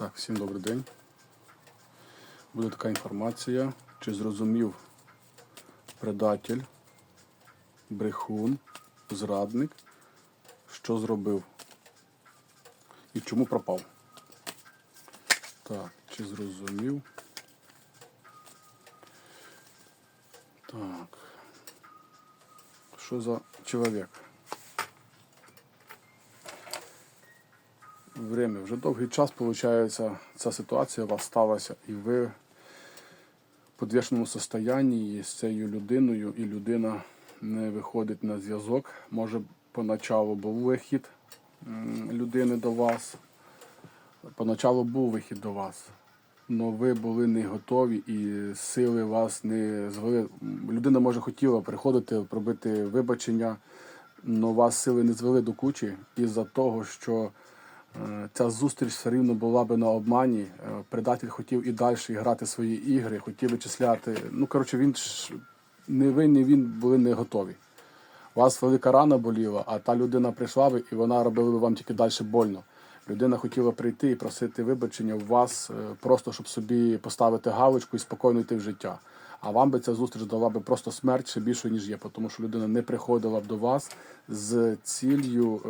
Так, всім добрий день. Буде така інформація, чи зрозумів предатель, брехун, зрадник, що зробив і чому пропав. Так, чи зрозумів? Так. Що за чоловік? Время. Вже довгий час, виходить, ця ситуація у вас сталася, і ви в підвішеному состоянні з цією людиною, і людина не виходить на зв'язок. Може, поначалу був вихід людини до вас. Поначалу був вихід до вас. але ви були не готові і сили вас не звели. Людина може хотіла приходити, пробити вибачення, але вас сили не звели до кучі із-за того, що Ця зустріч все рівно була би на обмані. Е, Предатель хотів і далі грати свої ігри, хотів вичисляти. Ну, коротше, він ж не ви, не він були не готові. У вас велика рана боліла, а та людина прийшла би і вона робила би вам тільки далі больно. Людина хотіла прийти і просити вибачення у вас, е, просто щоб собі поставити галочку і спокійно йти в життя. А вам би ця зустріч дала би просто смерть ще більше, ніж є, тому що людина не приходила б до вас з ціллю.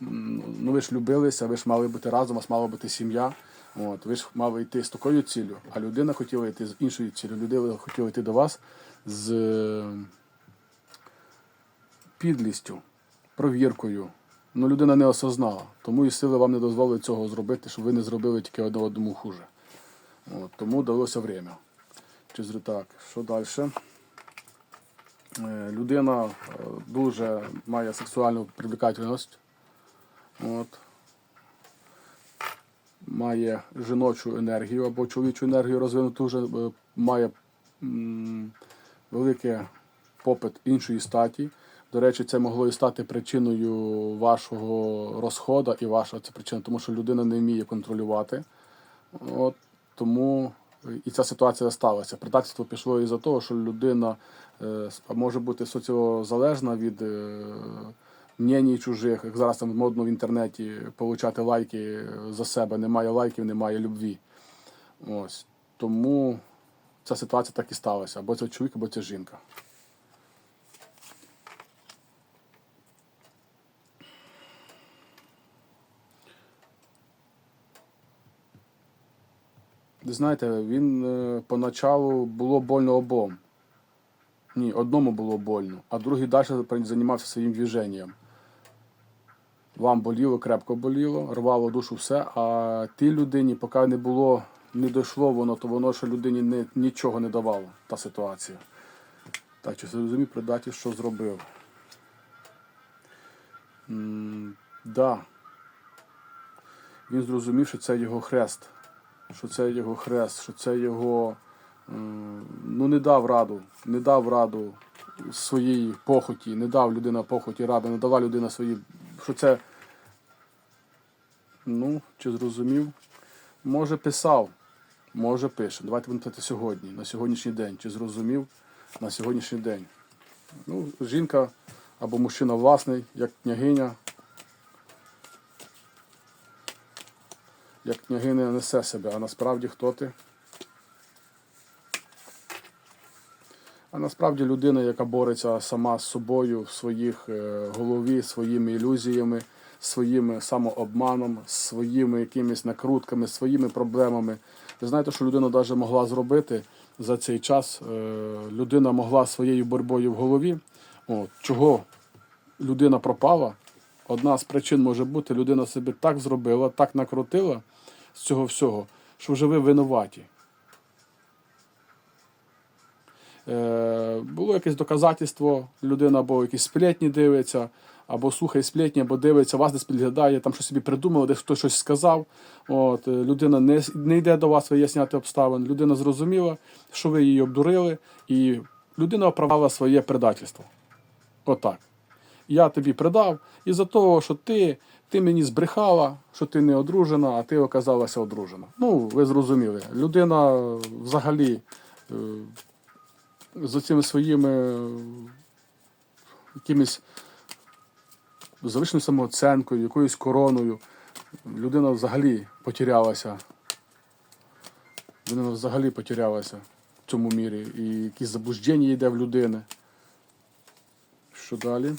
Ну, ви ж любилися, ви ж мали бути разом, у вас мала бути сім'я. От, ви ж мали йти з такою ціллю, а людина хотіла йти з іншою ціллю. Людина хотіла йти до вас з е, підлістю, провіркою. Ну, людина не осознала, тому і сили вам не дозволили цього зробити, щоб ви не зробили тільки одне одному хуже. От, тому далося время. Так, що далі? Е, Людина е, дуже має сексуальну привлекательність. От. Має жіночу енергію або чоловічу енергію розвинуту, вже е, має м, великий попит іншої статі. До речі, це могло і стати причиною вашого розходу і ваша це причина, тому що людина не вміє контролювати. От, тому і ця ситуація сталася. Предательство пішло із-за того, що людина е, може бути соціозалежна від е, мнень чужих. Як зараз там модно в інтернеті получати лайки за себе. Немає лайків, немає любві. Ось. Тому ця ситуація так і сталася. Або це чоловік, або це жінка. Знаєте, він е, поначалу було больно обом. Ні, одному було больно, а другий далі займався своїм движенням. Вам боліло, крепко боліло, рвало душу все, а тій людині, поки не було, не дійшло воно, то воно ще людині не, нічого не давало, та ситуація. Так, чи зрозумів предатель, що зробив? Да. Він зрозумів, що це його хрест що це його хрест, що це його ну не дав раду, не дав раду своїй похоті, не дав людина похоті ради, не дала людина свої, що це, ну, чи зрозумів, може писав, може пише. Давайте будемо питати сьогодні, на сьогоднішній день, чи зрозумів на сьогоднішній день. Ну, жінка або мужчина власний, як княгиня, як княгиня несе себе, а насправді хто ти? А насправді людина, яка бореться сама з собою в своїх е, голові, своїми ілюзіями, своїм самообманом, своїми якимись накрутками, своїми проблемами. Ви знаєте, що людина навіть могла зробити за цей час? Е, Людина могла своєю боротьбою в голові. От, чого людина пропала? Одна з причин може бути, людина собі так зробила, так накрутила з цього всього, що вже ви винуваті. Було якесь доказательство, людина або якісь сплетні дивиться, або слухає сплетні, або дивиться, вас десь підглядає, там щось собі придумали, десь хтось щось сказав. От, е, людина не, не йде до вас виясняти обставин. Людина зрозуміла, що ви її обдурили, і людина оправдала своє предательство. Отак. Я тобі придав, і за того, що ти, ти мені збрехала, що ти не одружена, а ти оказалася одружена. Ну, ви зрозуміли. Людина е, взагалі е, з цими своїми якимись завищеною самооценкою, якоюсь короною, людина взагалі потерялася Людина взагалі потерялася в цьому мірі. І якісь забуждення йде в людини. Що далі?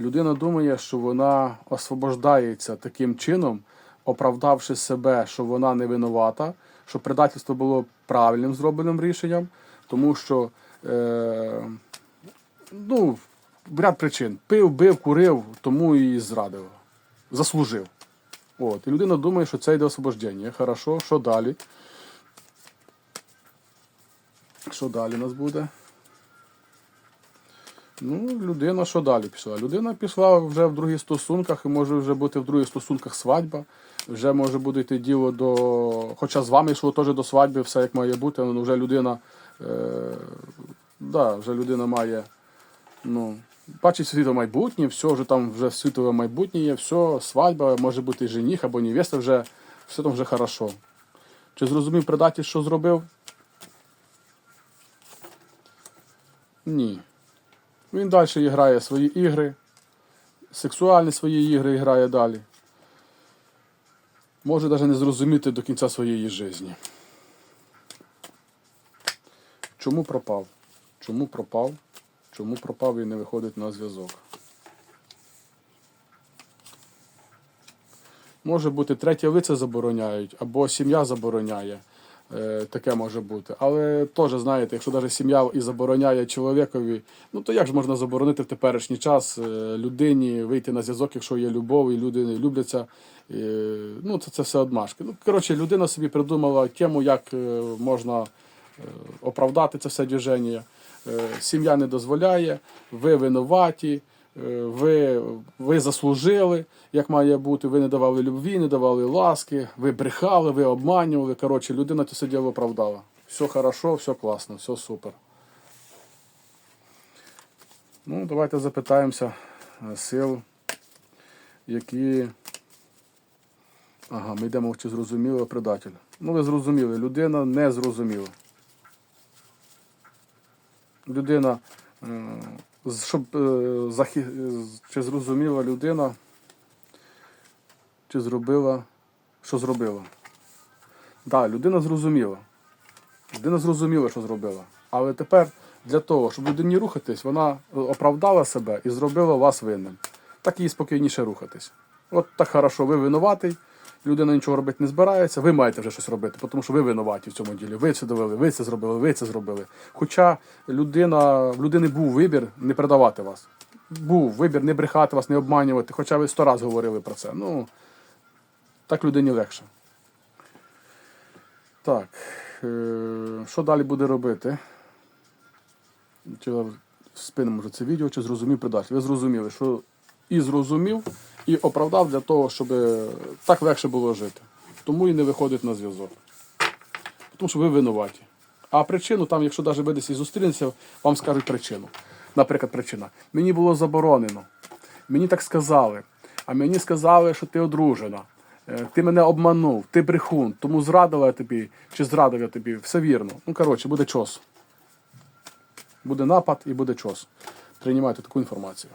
Людина думає, що вона освобождається таким чином, оправдавши себе, що вона не винувата, що предательство було правильним зробленим рішенням, тому що е, ну, ряд причин. Пив, бив, курив, тому і зрадив. Заслужив. От. І людина думає, що це йде освобождення. Хорошо, що далі? Що далі у нас буде? Ну, людина що далі пішла? Людина пішла вже в других стосунках і може вже бути в других стосунках свадьба. Вже може буде йти діло до. Хоча з вами йшло теж до свадьби, все як має бути, але вже людина. Е... Да, вже людина має. Ну, бачить світле майбутнє, все, вже там вже світлове майбутнє є, все, свадьба, може бути жених або невеста, вже все там вже хорошо. Чи зрозумів предатель, що зробив? Ні. Він далі грає свої ігри, сексуальні свої ігри грає далі. Може навіть не зрозуміти до кінця своєї житті. Чому пропав? Чому пропав? Чому пропав і не виходить на зв'язок? Може бути, третє лице забороняють, або сім'я забороняє. Е, таке може бути. Але теж, знаєте, якщо навіть сім'я і забороняє чоловікові, ну то як ж можна заборонити в теперішній час е, людині вийти на зв'язок, якщо є любов і люди любляться. Е, ну, це, це все одмашки. Ну, коротше, людина собі придумала тему, як можна оправдати це все движення. Е, Сім'я не дозволяє, ви винуваті, е, ви, ви заслужили, як має бути, ви не давали любві, не давали ласки, ви брехали, ви обманювали. Коротше, людина це все діло оправдала. Все хорошо, все класно, все супер. Ну, давайте запитаємося е, сил, які. Ага, ми йдемо чи зрозуміло предатель. Ну, ви зрозуміли, людина не зрозуміла. Людина, е, щоб е, е, чи зрозуміла людина, чи зробила, що зробила. Так, да, людина зрозуміла. Людина зрозуміла, що зробила. Але тепер для того, щоб людині рухатись, вона оправдала себе і зробила вас винним. Так їй спокійніше рухатись. От так хорошо, ви винуватий, людина нічого робити не збирається, ви маєте вже щось робити, тому що ви винуваті в цьому ділі. Ви це довели, ви це зробили, ви це зробили. Хоча людина, в людини був вибір не предавати вас. Був вибір не брехати вас, не обманювати, хоча ви сто разів говорили про це. Ну, так людині легше. Так, е, що далі буде робити? Чи спинимо це відео, чи зрозумів предатель. Ви зрозуміли, що і зрозумів, і оправдав для того, щоб так легше було жити. Тому і не виходить на зв'язок. Тому що ви винуваті. А причину, там, якщо навіть ви десь і зустрінеться, вам скажуть причину. Наприклад, причина. Мені було заборонено. Мені так сказали. А мені сказали, що ти одружена. Е, Ти мене обманув, ти брехун, тому зрадила я тобі чи зрадив я тобі. Все вірно. Ну, коротше, буде чос. Буде напад і буде чос. Приймайте таку інформацію.